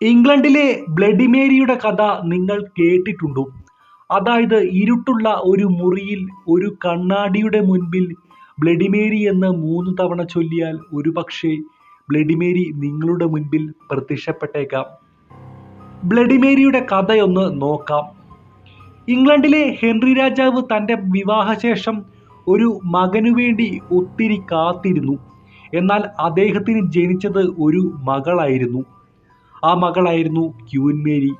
ഇംഗ്ലണ്ടിലെ ബ്ലഡി മേരിയുടെ കഥ നിങ്ങൾ കേട്ടിട്ടുണ്ടോ? അതായത് ഇരുട്ടുള്ള ഒരു മുറിയിൽ ഒരു കണ്ണാടിയുടെ മുൻപിൽ ബ്ലഡി മേരി എന്ന് മൂന്ന് തവണ ചൊല്ലിയാൽ ഒരുപക്ഷേ ബ്ലഡി മേരി നിങ്ങളുടെ മുൻപിൽ പ്രത്യക്ഷപ്പെട്ടേക്കാം. ബ്ലഡി മേരിയുടെ കഥയൊന്ന് നോക്കാം. ഇംഗ്ലണ്ടിലെ ഹെൻറി രാജാവ് തന്റെ വിവാഹശേഷം ഒരു മകനു വേണ്ടി ഒത്തിരി കാത്തിരുന്നു. എന്നാൽ അദ്ദേഹത്തിന് ജനിച്ചത് ഒരു മകളായിരുന്നു. ആ മകളായിരുന്നു ക്യൂൻ മേരി.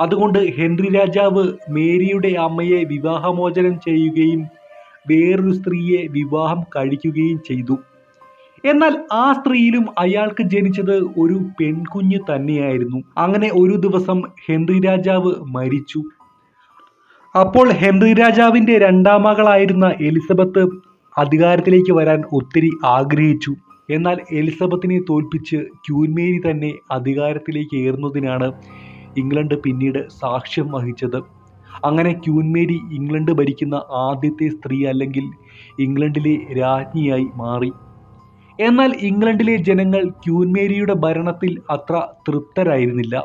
അതുകൊണ്ട് ഹെൻറി രാജാവ് മേരിയുടെ അമ്മയെ വിവാഹമോചനം ചെയ്യുകയും വേറൊരു സ്ത്രീയെ വിവാഹം കഴിക്കുകയും ചെയ്തു. എന്നാൽ ആ സ്ത്രീയിലും അയാൾക്ക് ജനിച്ചത് ഒരു പെൺകുഞ്ഞ് തന്നെയായിരുന്നു. അങ്ങനെ ഒരു ദിവസം ഹെൻറി രാജാവ് മരിച്ചു. അപ്പോൾ ഹെൻറി രാജാവിന്റെ രണ്ടാം മകളായിരുന്ന എലിസബത്ത് അധികാരത്തിലേക്ക് വരാൻ ഒത്തിരി ആഗ്രഹിച്ചു. എന്നാൽ എലിസബത്തിനെ തോൽപ്പിച്ച് ക്യൂൻമേരി തന്നെ അധികാരത്തിലേക്ക് ഏറുന്നതിനാണ് ഇംഗ്ലണ്ട് പിന്നീട് സാക്ഷ്യം വഹിച്ചത്. അങ്ങനെ ക്യൂൻമേരി ഇംഗ്ലണ്ട് ഭരിക്കുന്ന ആദ്യത്തെ സ്ത്രീ അല്ലെങ്കിൽ ഇംഗ്ലണ്ടിലെ രാജ്ഞിയായി മാറി. എന്നാൽ ഇംഗ്ലണ്ടിലെ ജനങ്ങൾ ക്യൂൻമേരിയുടെ ഭരണത്തിൽ അത്ര തൃപ്തരായിരുന്നില്ല.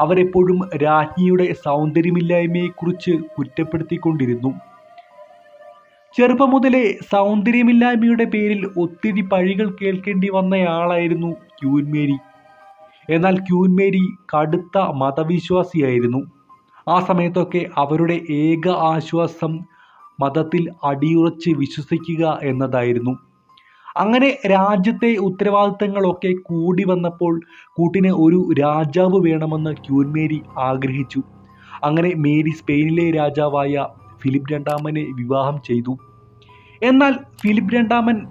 അവരെപ്പോഴും രാജ്ഞിയുടെ സൗന്ദര്യമില്ലായ്മയെക്കുറിച്ച് കുറ്റപ്പെടുത്തിക്കൊണ്ടിരുന്നു. ചെറുപ്പം മുതലേ സൗന്ദര്യമില്ലായ്മയുടെ പേരിൽ ഒത്തിരി പഴികൾ കേൾക്കേണ്ടി വന്നയാളായിരുന്നു ക്യൂൻമേരി എന്നാൽ ക്യൂൻമേരി കടുത്ത മതവിശ്വാസിയായിരുന്നു. ആ സമയത്തൊക്കെ അവരുടെ ഏക ആശ്വാസം മതത്തിൽ അടിയുറച്ച് വിശ്വസിക്കുക എന്നതായിരുന്നു. അങ്ങനെ രാജ്യത്തെ ഉത്തരവാദിത്തങ്ങളൊക്കെ കൂടി വന്നപ്പോൾ കൂട്ടിന് ഒരു രാജാവ് വേണമെന്ന് ക്യൂൻമേരി ആഗ്രഹിച്ചു. അങ്ങനെ മേരി സ്പെയിനിലെ രാജാവായ ഫിലിപ്പ് രണ്ടാമനെ വിവാഹം ചെയ്തു. എന്നാൽ ഫിലിപ്പ് രണ്ടാമൻ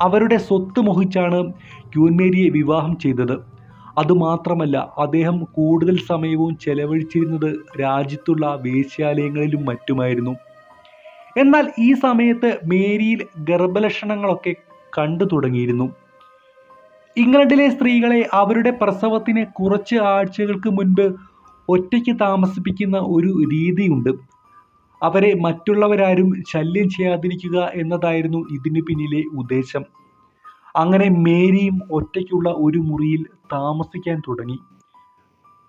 അവരുടെ സ്വത്ത് മോഹിച്ചാണ് ക്യൂൻ മേരിയെ വിവാഹം ചെയ്തത്. അതുമാത്രമല്ല അദ്ദേഹം കൂടുതൽ സമയവും ചെലവഴിച്ചിരുന്നത് രാജ്യത്തുള്ള വേശ്യാലയങ്ങളിലും മറ്റുമായിരുന്നു. എന്നാൽ ഈ സമയത്ത് മേരിയിൽ ഗർഭലക്ഷണങ്ങളൊക്കെ കണ്ടു തുടങ്ങിയിരുന്നു. ഇംഗ്ലണ്ടിലെ സ്ത്രീകളെ അവരുടെ പ്രസവത്തിന് കുറച്ച് ആഴ്ചകൾക്ക് മുൻപ് ഒറ്റയ്ക്ക് താമസിപ്പിക്കുന്ന ഒരു രീതിയുണ്ട്. അവരെ മറ്റുള്ളവരാരും ശല്യം ചെയ്യാതിരിക്കുക എന്നതായിരുന്നു ഇതിന് പിന്നിലെ ഉദ്ദേശം. അങ്ങനെ മേരിയും ഒറ്റയ്ക്കുള്ള ഒരു മുറിയിൽ താമസിക്കാൻ തുടങ്ങി.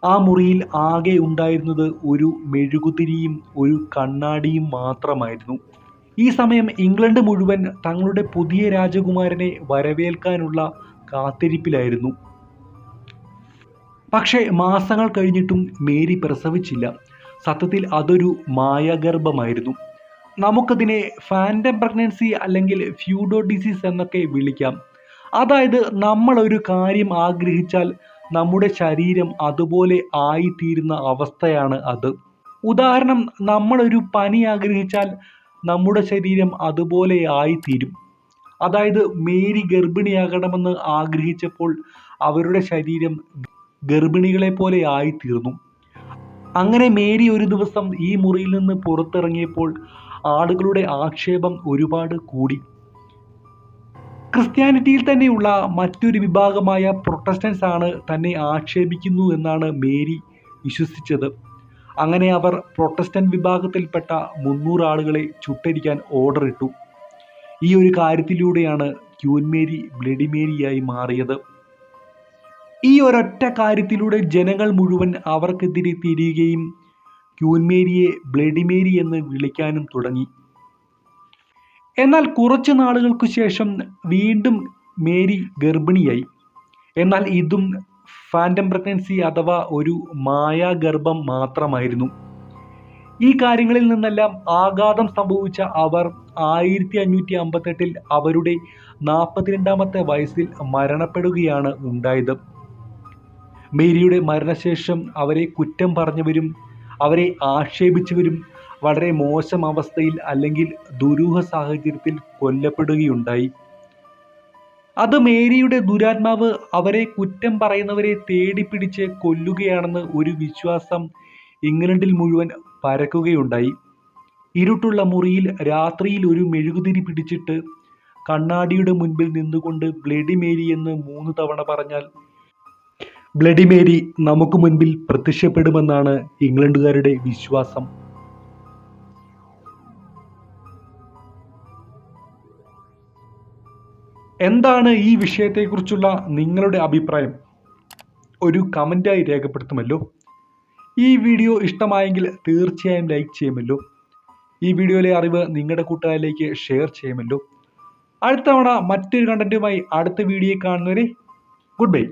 ആ മുറിയിൽ ആകെ ഉണ്ടായിരുന്നത് ഒരു മെഴുകുതിരിയും ഒരു കണ്ണാടിയും മാത്രമായിരുന്നു. ഈ സമയം ഇംഗ്ലണ്ട് മുഴുവൻ തങ്ങളുടെ പുതിയ രാജകുമാരനെ വരവേൽക്കാനുള്ള കാത്തിരിപ്പിലായിരുന്നു. പക്ഷേ മാസങ്ങൾ കഴിഞ്ഞിട്ടും മേരി പ്രസവിച്ചില്ല. സത്യത്തിൽ അതൊരു മായാഗർഭമായിരുന്നു. നമുക്കതിനെ ഫാന്റം പ്രഗ്നൻസി അല്ലെങ്കിൽ ഫ്യൂഡോ ഡിസീസ് എന്നൊക്കെ വിളിക്കാം. അതായത് നമ്മളൊരു കാര്യം ആഗ്രഹിച്ചാൽ നമ്മുടെ ശരീരം അതുപോലെ ആയിത്തീരുന്ന അവസ്ഥയാണ് അത്. ഉദാഹരണം നമ്മളൊരു പനി ആഗ്രഹിച്ചാൽ നമ്മുടെ ശരീരം അതുപോലെ ആയിത്തീരും. അതായത് മേരി ഗർഭിണിയാകണമെന്ന് ആഗ്രഹിച്ചപ്പോൾ അവരുടെ ശരീരം ഗർഭിണികളെ പോലെ ആയിത്തീർന്നു. അങ്ങനെ മേരി ഒരു ദിവസം ഈ മുറിയിൽ നിന്ന് പുറത്തിറങ്ങിയപ്പോൾ ആളുകളുടെ ആക്ഷേപം ഒരുപാട് കൂടി. ക്രിസ്ത്യാനിറ്റിയിൽ തന്നെയുള്ള മറ്റൊരു വിഭാഗമായ പ്രൊട്ടസ്റ്റൻസ് ആണ് തന്നെ ആക്ഷേപിക്കുന്നു എന്നാണ് മേരി വിശ്വസിച്ചത്. അങ്ങനെ അവർ പ്രൊട്ടസ്റ്റന്റ് വിഭാഗത്തിൽപ്പെട്ട മുന്നൂറ് ആളുകളെ ചുട്ടരിക്കാൻ ഓർഡർ ഇട്ടു. ഈ ഒരു കാര്യത്തിലൂടെയാണ് ക്യൂൻമേരി ബ്ലഡി മേരിയായി മാറിയത്. ഈ ഒരൊറ്റ കാര്യത്തിലൂടെ ജനങ്ങൾ മുഴുവൻ അവർക്കെതിരെ തിരിയുകയും ക്യൂൻമേരിയെ ബ്ലഡി മേരി എന്ന് വിളിക്കാനും തുടങ്ങി. എന്നാൽ കുറച്ച് നാളുകൾക്ക് ശേഷം വീണ്ടും മേരി ഗർഭിണിയായി. എന്നാൽ ഇതും ഫാന്റം പ്രഗ്നൻസി അഥവാ ഒരു മായാഗർഭം മാത്രമായിരുന്നു. ഈ കാര്യങ്ങളിൽ നിന്നെല്ലാം ആഘാതം സംഭവിച്ച അവർ ആയിരത്തി അഞ്ഞൂറ്റി അമ്പത്തെട്ടിൽ അവരുടെ നാൽപ്പത്തിരണ്ടാമത്തെ വയസ്സിൽ മരണപ്പെടുകയാണ് ഉണ്ടായത്. മേരിയുടെ മരണശേഷം അവരെ കുറ്റം പറഞ്ഞവരും അവരെ ആക്ഷേപിച്ചവരും വളരെ മോശം അവസ്ഥയിൽ അല്ലെങ്കിൽ ദുരൂഹ സാഹചര്യത്തിൽ കൊല്ലപ്പെടുകയുണ്ടായി. അത് മേരിയുടെ ദുരാത്മാവ് അവരെ കുറ്റം പറയുന്നവരെ തേടിപ്പിടിച്ച് കൊല്ലുകയാണെന്ന് ഒരു വിശ്വാസം ഇംഗ്ലണ്ടിൽ മുഴുവൻ പരക്കുകയുണ്ടായി. ഇരുട്ടുള്ള മുറിയിൽ രാത്രിയിൽ ഒരു മെഴുകുതിരി പിടിച്ചിട്ട് കണ്ണാടിയുടെ മുൻപിൽ നിന്നുകൊണ്ട് ബ്ലഡി മേരി എന്ന് മൂന്ന് തവണ പറഞ്ഞാൽ ബ്ലഡി മേരി നമുക്ക് മുൻപിൽ പ്രത്യക്ഷപ്പെടുമെന്നാണ് ഇംഗ്ലണ്ടുകാരുടെ വിശ്വാസം. എന്താണ് ഈ വിഷയത്തെക്കുറിച്ചുള്ള നിങ്ങളുടെ അഭിപ്രായം? ഒരു കമന്റായി രേഖപ്പെടുത്തുമല്ലോ. ഈ വീഡിയോ ഇഷ്ടമായെങ്കിൽ തീർച്ചയായും ലൈക്ക് ചെയ്യുമല്ലോ. ഈ വീഡിയോയിലെ അറിവ് നിങ്ങളുടെ കൂട്ടുകാരിലേക്ക് ഷെയർ ചെയ്യുമല്ലോ. അടുത്ത തവണ മറ്റൊരു കണ്ടന്റുമായി അടുത്ത വീഡിയോ കാണുന്നവരെ ഗുഡ് ബൈ.